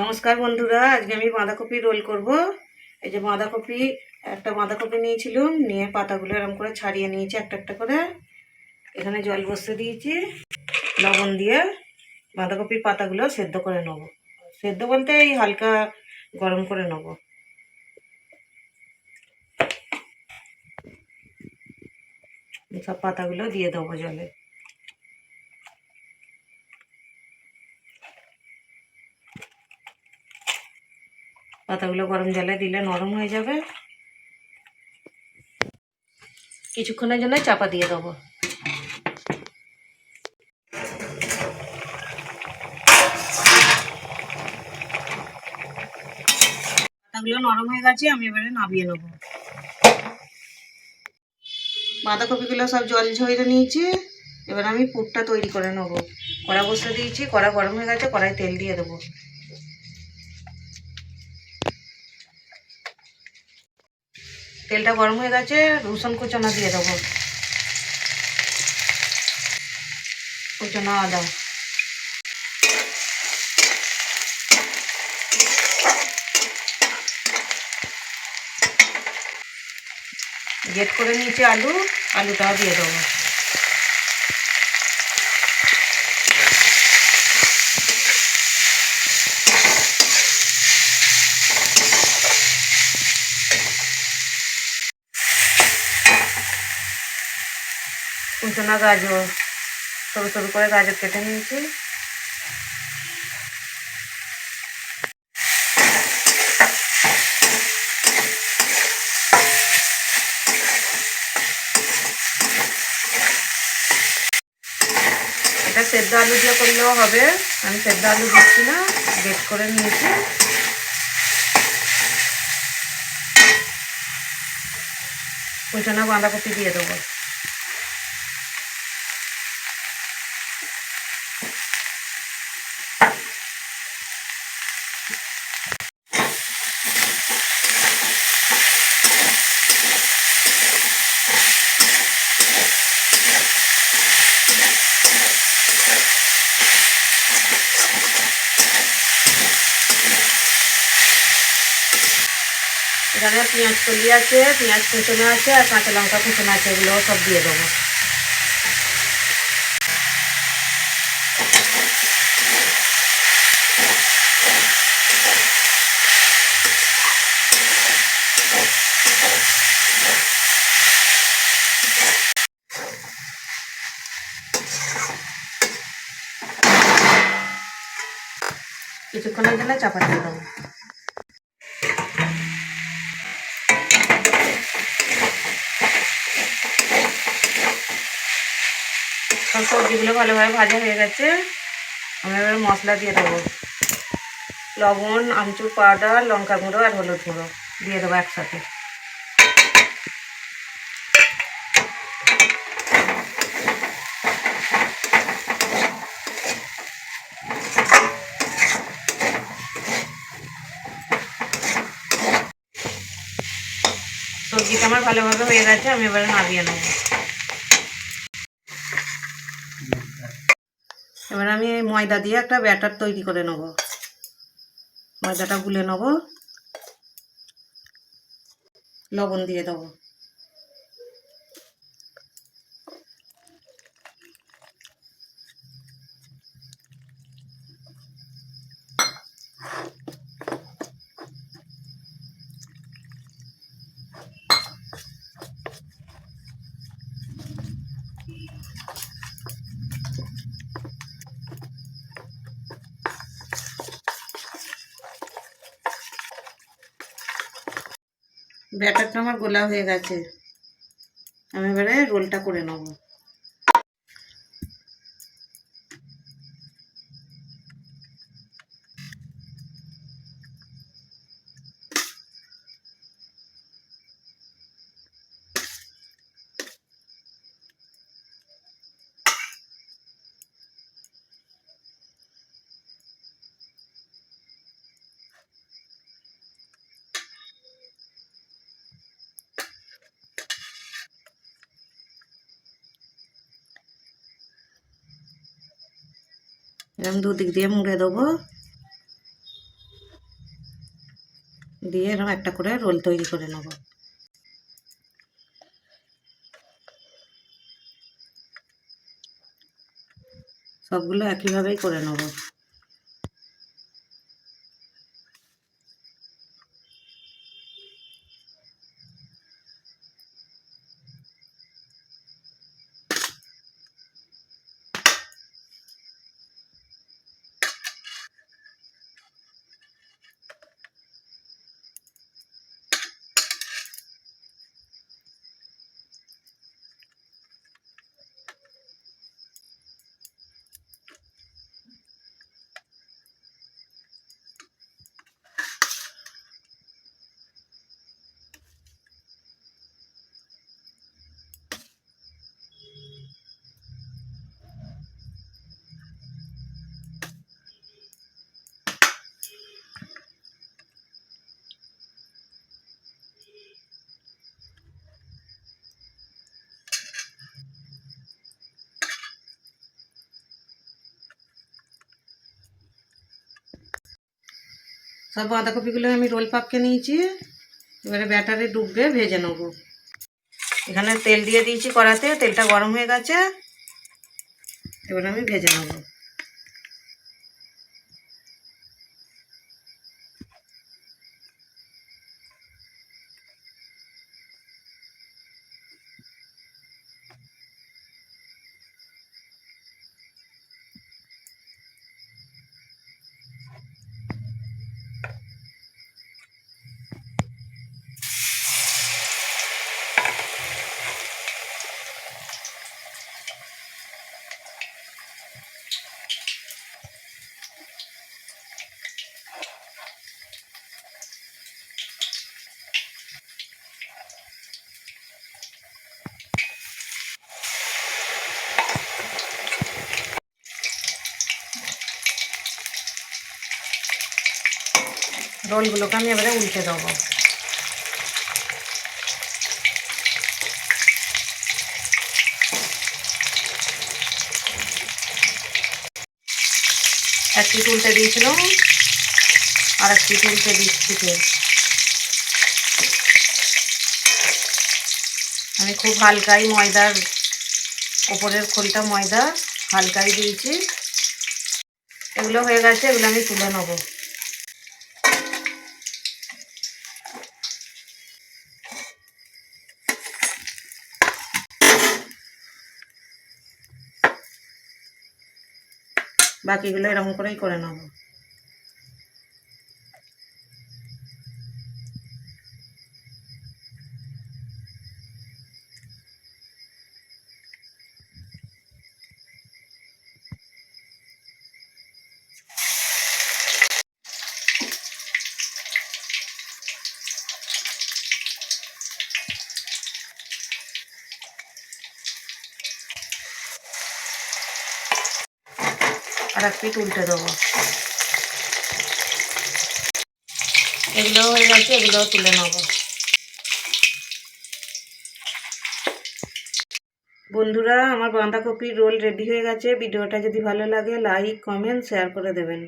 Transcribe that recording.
নমস্কার বন্ধুরা, আজকে আমি বাঁধাকপি রোল করব। এই যে বাঁধাকপি, একটা বাঁধাকপি নিয়েছিলাম, নিয়ে পাতাগুলো এরকম করে ছাড়িয়ে নিয়েছি একটা একটা করে। এখানে জল বসতে দিয়েছি, লবণ দিয়ে বাঁধাকপির পাতাগুলো সেদ্ধ করে নেব। সেদ্ধ বলতে এই হালকা গরম করে নেব। সব পাতাগুলো দিয়ে দেবো জলে। পাতাগুলো গরম জলে দিলে নরম হয়ে যাবে। কিছুক্ষণের জন্য চাপা দিয়ে দেবো। পাতাগুলো নরম হয়ে গেছে, আমি এবারে নামিয়ে নেব। বাঁধাকপিগুলো সব জল ঝরে নিয়েছি, এবার আমি পুরটা তৈরি করে নেব। কড়া বসে দিয়েছি, কড়া গরম হয়ে গেছে কড়াই তেল দিয়ে দেবো। তেলটা গরম হয়ে গেছে, রসুন কুচনা দিয়ে দেবো। কুচনা আদা। গেট করে নিয়েছি আলু, আলুটাও দিয়ে দেবো। কুচনা গাজর। সরু সরু করে গাজর কেটে নিয়েছি। এটা সেদ্ধ আলু দিয়ে করলেও হবে। আমি সেদ্ধ আলু দিচ্ছি না গেট করে নিয়েছি। কুচনা বাঁধাকপি দিয়ে দেবো। এখানে পেঁয়াজ কলি আছে, পেঁয়াজ কুচনো আছে আর কাঁচা লঙ্কা কুচনো আছে, এগুলো সব দিয়ে দেবো। কিছুক্ষণের জন্য চাপা দিয়ে দেবো। সব সবজিগুলো ভালোভাবে ভাজা হয়ে গেছে। আমি এবার মশলা দিয়ে দেবো। লবণ, আমচুর পাউডার, লঙ্কা গুঁড়ো আর হলুদ গুঁড়ো দিয়ে দেবো একসাথে। সবজিটা আমার ভালোভাবে হয়ে গেছে, আমি এবারে নামিয়ে নেব। এবার আমি এই ময়দা দিয়ে একটা ব্যাটার তৈরি করে নেব। ময়দাটা গুলে নেব। লবণ দিয়ে দেবো। ব্যাটারটা আমার গোলা হয়ে গেছে। আমি এবারে রোলটা করে নেব। এরকম দুদিক দিয়ে মুড়ে দেবো। দিয়ে এরকম একটা করে রোল তৈরি করে নেব। সবগুলো একইভাবেই করে নেব। সব বাঁধাকপিগুলো আমি রোল পাককে নিয়েছি, এবারে ব্যাটারে ডুববে ভেজে নেব। এখানে তেল দিয়ে দিয়েছি কড়াতে, তেলটা গরম হয়ে গেছে, এবার আমি ভেজে নেব। রোলগুলোকে আমি এবারে উল্টে দেবো। এক পিঠ উল্টে দিয়েছিলাম, আর এক পিঠ উল্টে দিচ্ছি। আমি খুব হালকাই ময়দার, ওপরের খোলটা ময়দা হালকাই দিয়েছি। এগুলো হয়ে গেছে, এগুলো আমি তুলে নেব। বাকিগুলো এরকম করেই করে নেব। আর এক পিঠ উল্টে দেবো। এগুলো হয়ে গেছে এগুলো তুলে নেব। বন্ধুরা, আমার বাঁধাকপির রোল রেডি হয়ে গেছে। ভিডিওটা যদি ভালো লাগে, লাইক, কমেন্ট, শেয়ার করে দেবেন।